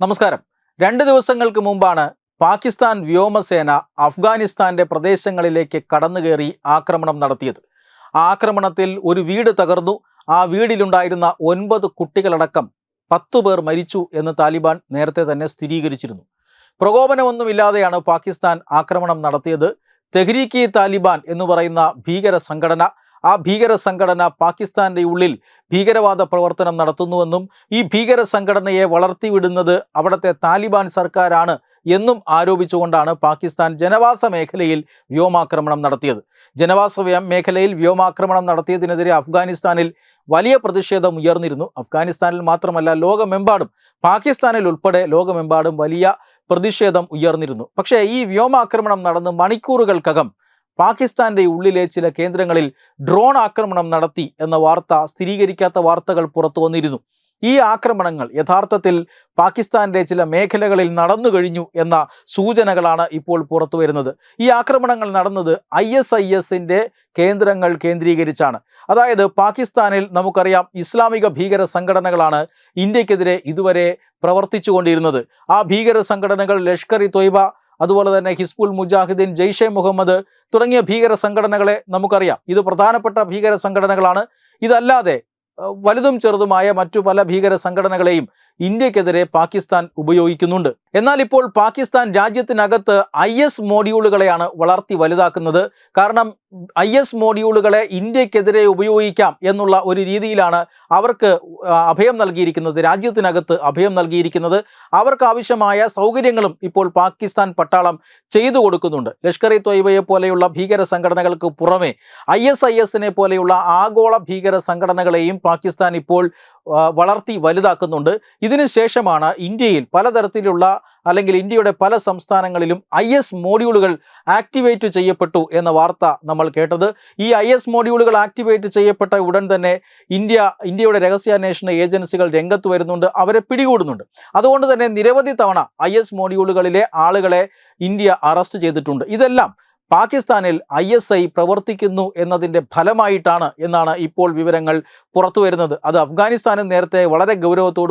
നമസ്കാരം. രണ്ട് ദിവസങ്ങൾക്ക് മുമ്പാണ് പാകിസ്ഥാൻ വ്യോമസേന അഫ്ഗാനിസ്ഥാന്റെ പ്രദേശങ്ങളിലേക്ക് കടന്നുകയറി ആക്രമണം നടത്തിയത്. ആക്രമണത്തിൽ ഒരു വീട് തകർന്നു. ആ വീടിലുണ്ടായിരുന്ന ഒൻപത് കുട്ടികളടക്കം പത്തു പേർ മരിച്ചു എന്ന് താലിബാൻ നേരത്തെ തന്നെ സ്ഥിരീകരിച്ചിരുന്നു. പ്രകോപനമൊന്നുമില്ലാതെയാണ് പാകിസ്ഥാൻ ആക്രമണം നടത്തിയത്. തെഹ്രീക്കി താലിബാൻ എന്ന് പറയുന്ന ഭീകര സംഘടന ആ ഭീകര സംഘടന പാകിസ്ഥാന്റെ ഉള്ളിൽ ഭീകരവാദ പ്രവർത്തനം നടത്തുന്നുവെന്നും ഈ ഭീകര സംഘടനയെ വളർത്തിവിടുന്നത് അവിടുത്തെ താലിബാൻ സർക്കാരാണ് എന്നും ആരോപിച്ചുകൊണ്ടാണ് പാകിസ്ഥാൻ ജനവാസ മേഖലയിൽ വ്യോമാക്രമണം നടത്തിയത്. ജനവാസ മേഖലയിൽ വ്യോമാക്രമണം നടത്തിയതിനെതിരെ അഫ്ഗാനിസ്ഥാനിൽ വലിയ പ്രതിഷേധം ഉയർന്നിരുന്നു. അഫ്ഗാനിസ്ഥാനിൽ മാത്രമല്ല ലോകമെമ്പാടും പാകിസ്ഥാനിൽ ഉൾപ്പെടെ ലോകമെമ്പാടും വലിയ പ്രതിഷേധം ഉയർന്നിരുന്നു. പക്ഷേ ഈ വ്യോമാക്രമണം നടന്ന് മണിക്കൂറുകൾക്കകം പാകിസ്ഥാന്റെ ഉള്ളിലെ ചില കേന്ദ്രങ്ങളിൽ ഡ്രോൺ ആക്രമണം നടത്തി എന്ന വാർത്ത സ്ഥിരീകരിക്കാത്ത വാർത്തകൾ പുറത്തു വന്നിരുന്നു. ഈ ആക്രമണങ്ങൾ യഥാർത്ഥത്തിൽ പാകിസ്ഥാന്റെ ചില മേഖലകളിൽ നടന്നു കഴിഞ്ഞു എന്ന സൂചനകളാണ് ഇപ്പോൾ പുറത്തു വരുന്നത്. ഈ ആക്രമണങ്ങൾ നടന്നത് ഐ എസ് ഐ എസിന്റെ കേന്ദ്രങ്ങൾ കേന്ദ്രീകരിച്ചാണ്. അതായത് പാകിസ്ഥാനിൽ നമുക്കറിയാം ഇസ്ലാമിക ഭീകര സംഘടനകളാണ് ഇന്ത്യക്കെതിരെ ഇതുവരെ പ്രവർത്തിച്ചുകൊണ്ടിരുന്നത്. ആ ഭീകര സംഘടനകൾ ലഷ്കർ ഇ തൊയ്ബ അതുപോലെ തന്നെ ഹിസ്ബുൽ മുജാഹിദ്ദീൻ ജെയ്ഷെ മുഹമ്മദ് തുടങ്ങിയ ഭീകര സംഘടനകളെ നമുക്കറിയാം. ഇത് പ്രധാനപ്പെട്ട ഭീകര സംഘടനകളാണ്. ഇതല്ലാതെ വലുതും ചെറുതുമായ മറ്റു പല ഭീകര സംഘടനകളെയും ഇന്ത്യക്കെതിരെ പാകിസ്ഥാൻ ഉപയോഗിക്കുന്നുണ്ട്. എന്നാൽ ഇപ്പോൾ പാകിസ്ഥാൻ രാജ്യത്തിനകത്ത് ഐ എസ് മോഡ്യൂളുകളെയാണ് വളർത്തി വലുതാക്കുന്നത്. കാരണം ഐ എസ് മോഡ്യൂളുകളെ ഇന്ത്യക്കെതിരെ ഉപയോഗിക്കാം എന്നുള്ള ഒരു രീതിയിലാണ് അവർക്ക് അഭയം നൽകിയിരിക്കുന്നത്. രാജ്യത്തിനകത്ത് അഭയം നൽകിയിരിക്കുന്നത്. അവർക്ക് ആവശ്യമായ സൗകര്യങ്ങളും ഇപ്പോൾ പാകിസ്ഥാൻ പട്ടാളം ചെയ്തു കൊടുക്കുന്നുണ്ട്. ലഷ്കർ ഇ തൊയ്ബയെ പോലെയുള്ള ഭീകര സംഘടനകൾക്ക് പുറമെ ഐ എസ് ഐ എസിനെ പോലെയുള്ള ആഗോള ഭീകര സംഘടനകളെയും പാകിസ്ഥാൻ ഇപ്പോൾ വളർത്തി വലുതാക്കുന്നുണ്ട്. ഇതിനു ശേഷമാണ് ഇന്ത്യയിൽ പലതരത്തിലുള്ള അല്ലെങ്കിൽ ഇന്ത്യയുടെ പല സംസ്ഥാനങ്ങളിലും ഐ എസ് മോഡ്യൂളുകൾ ആക്ടിവേറ്റ് ചെയ്യപ്പെട്ടു എന്ന വാർത്ത നമ്മൾ കേട്ടത്. ഈ ഐ എസ് മോഡ്യൂളുകൾ ആക്ടിവേറ്റ് ചെയ്യപ്പെട്ട ഉടൻ തന്നെ ഇന്ത്യ ഇന്ത്യയുടെ രഹസ്യാന്വേഷണ ഏജൻസികൾ രംഗത്ത് വരുന്നുണ്ട്. അവരെ പിടികൂടുന്നുണ്ട്. അതുകൊണ്ട് തന്നെ നിരവധി തവണ ഐ എസ് മോഡ്യൂളുകളിലെ ആളുകളെ ഇന്ത്യ അറസ്റ്റ് ചെയ്തിട്ടുണ്ട്. ഇതെല്ലാം പാകിസ്ഥാനിൽ ഐ എസ് ഐ പ്രവർത്തിക്കുന്നു എന്നതിന്റെ ഫലമായിട്ടാണ് എന്നാണ് ഇപ്പോൾ വിവരങ്ങൾ പുറത്തു വരുന്നത്. അത് അഫ്ഗാനിസ്ഥാനും നേരത്തെ വളരെ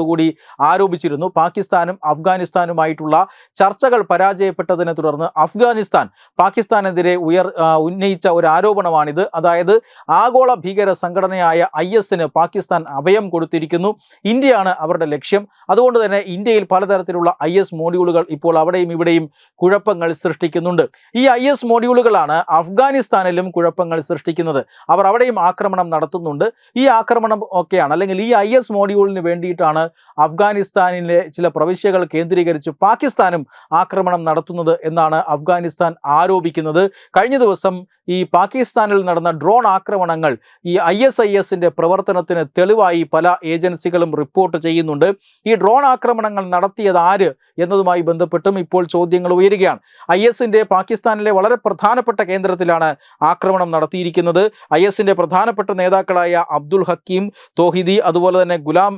കൂടി ആരോപിച്ചിരുന്നു. പാകിസ്ഥാനും അഫ്ഗാനിസ്ഥാനുമായിട്ടുള്ള ചർച്ചകൾ പരാജയപ്പെട്ടതിനെ തുടർന്ന് അഫ്ഗാനിസ്ഥാൻ പാകിസ്ഥാനെതിരെ ഉയർ ഉന്നയിച്ച ഒരു ആരോപണമാണിത്. അതായത് ആഗോള ഭീകര സംഘടനയായ ഐ എസിന് പാകിസ്ഥാൻ അഭയം കൊടുത്തിരിക്കുന്നു. ഇന്ത്യയാണ് അവരുടെ ലക്ഷ്യം. അതുകൊണ്ട് തന്നെ ഇന്ത്യയിൽ പലതരത്തിലുള്ള ഐ എസ് മോഡ്യൂളുകൾ ഇപ്പോൾ അവിടെയും ഇവിടെയും കുഴപ്പങ്ങൾ സൃഷ്ടിക്കുന്നുണ്ട്. ഈ ഐ എസ് മോഡ്യൂളുകളാണ് അഫ്ഗാനിസ്ഥാനിലും കുഴപ്പങ്ങൾ സൃഷ്ടിക്കുന്നത്. അവർ അവിടെയും ആക്രമണം നടത്തുന്നുണ്ട്. ഈ ആക്രമണം ഒക്കെയാണ്. അല്ലെങ്കിൽ ഈ ഐ എസ് മോഡ്യൂളിന് വേണ്ടിയിട്ടാണ് അഫ്ഗാനിസ്ഥാനിലെ ചില പ്രവിശ്യകൾ കേന്ദ്രീകരിച്ച് പാകിസ്ഥാനും ആക്രമണം നടത്തുന്നത് എന്നാണ് അഫ്ഗാനിസ്ഥാൻ ആരോപിക്കുന്നത്. കഴിഞ്ഞ ദിവസം ഈ പാകിസ്ഥാനിൽ നടന്ന ഡ്രോൺ ആക്രമണങ്ങൾ ഈ ഐ എസ് ഐ എസിന്റെ പ്രവർത്തനത്തിന് തെളിവായി പല ഏജൻസികളും റിപ്പോർട്ട് ചെയ്യുന്നുണ്ട്. ഈ ഡ്രോൺ ആക്രമണങ്ങൾ നടത്തിയത് ആര് എന്നതുമായി ബന്ധപ്പെട്ടും ഇപ്പോൾ ചോദ്യങ്ങൾ ഉയരുകയാണ്. ഐ എസിന്റെ പാകിസ്ഥാനിലെ വളരെ പ്രധാനപ്പെട്ട കേന്ദ്രത്തിലാണ് ആക്രമണം നടത്തിയിരിക്കുന്നത്. ഐ എസിന്റെ പ്രധാനപ്പെട്ട നേതാക്കളായ അബ്ദുൽ ഹക്കീം തോഹിദി അതുപോലെ തന്നെ ഗുലാം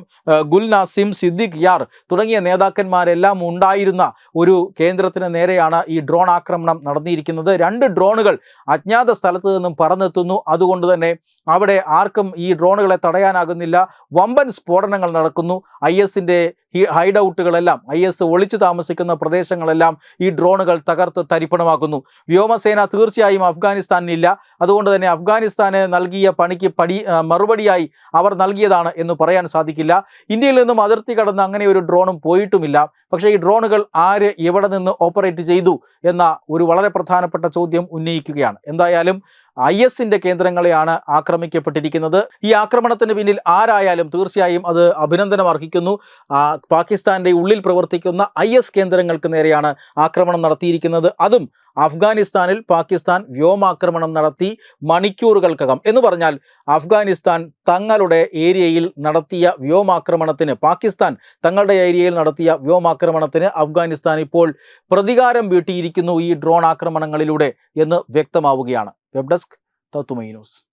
ഗുൽ നാസിം സിദ്ദിഖ് യാർ തുടങ്ങിയ നേതാക്കന്മാരെല്ലാം ഉണ്ടായിരുന്ന ഒരു കേന്ദ്രത്തിന് നേരെയാണ് ഈ ഡ്രോൺ ആക്രമണം നടന്നിരിക്കുന്നത്. രണ്ട് ഡ്രോണുകൾ അജ്ഞാത സ്ഥലത്ത് നിന്നും പറന്നെത്തുന്നു. അതുകൊണ്ട് തന്നെ അവിടെ ആർക്കും ഈ ഡ്രോണുകളെ തടയാനാകുന്നില്ല. വമ്പൻ സ്ഫോടനങ്ങൾ നടക്കുന്നു. ഐ എസിന്റെ ഈ ഹൈഡ് ഔട്ടുകളെല്ലാം ഐ എസ് ഒളിച്ചു താമസിക്കുന്ന പ്രദേശങ്ങളെല്ലാം ഈ ഡ്രോണുകൾ തകർത്ത് തരിപ്പണമാക്കുന്നു. വ്യോമസേന തീർച്ചയായും അഫ്ഗാനിസ്ഥാനിലില്ല. അതുകൊണ്ട് തന്നെ അഫ്ഗാനിസ്ഥാന് നൽകിയ പണിക്ക് പടി മറുപടിയായി അവർ നൽകിയതാണ് എന്ന് പറയാൻ സാധിക്കില്ല. ഇന്ത്യയിൽ നിന്നും അതിർത്തി കടന്ന് അങ്ങനെ ഒരു ഡ്രോണും പോയിട്ടുമില്ല. പക്ഷേ ഈ ഡ്രോണുകൾ ആര് എവിടെ നിന്ന് ഓപ്പറേറ്റ് ചെയ്തു എന്ന ഒരു വളരെ പ്രധാനപ്പെട്ട ചോദ്യം ഉന്നയിക്കുകയാണ്. എന്തായാലും ഐ എസിന്റെ കേന്ദ്രങ്ങളെയാണ് ആക്രമിക്കപ്പെട്ടിരിക്കുന്നത്. ഈ ആക്രമണത്തിന് പിന്നിൽ ആരായാലും തീർച്ചയായും അത് അഭിനന്ദനം അർഹിക്കുന്നു. ആ, പാകിസ്ഥാന്റെ ഉള്ളിൽ പ്രവർത്തിക്കുന്ന ഐ എസ് കേന്ദ്രങ്ങൾക്ക് നേരെയാണ് ആക്രമണം നടത്തിയിരിക്കുന്നത്. അതും അഫ്ഗാനിസ്ഥാനിൽ പാകിസ്ഥാൻ വ്യോമാക്രമണം നടത്തി മണിക്കൂറുകൾക്കകം. എന്ന് പറഞ്ഞാൽ അഫ്ഗാനിസ്ഥാൻ തങ്ങളുടെ ഏരിയയിൽ നടത്തിയ വ്യോമാക്രമണത്തിന് പാകിസ്ഥാൻ തങ്ങളുടെ ഏരിയയിൽ നടത്തിയ വ്യോമാക്രമണത്തിന് അഫ്ഗാനിസ്ഥാൻ ഇപ്പോൾ പ്രതികാരം വീട്ടിയിരിക്കുന്നു ഈ ഡ്രോൺ ആക്രമണങ്ങളിലൂടെ എന്ന് വ്യക്തമാവുകയാണ്. വെബ് ഡെസ്ക് തത്തുമൈ ന്യൂസ്.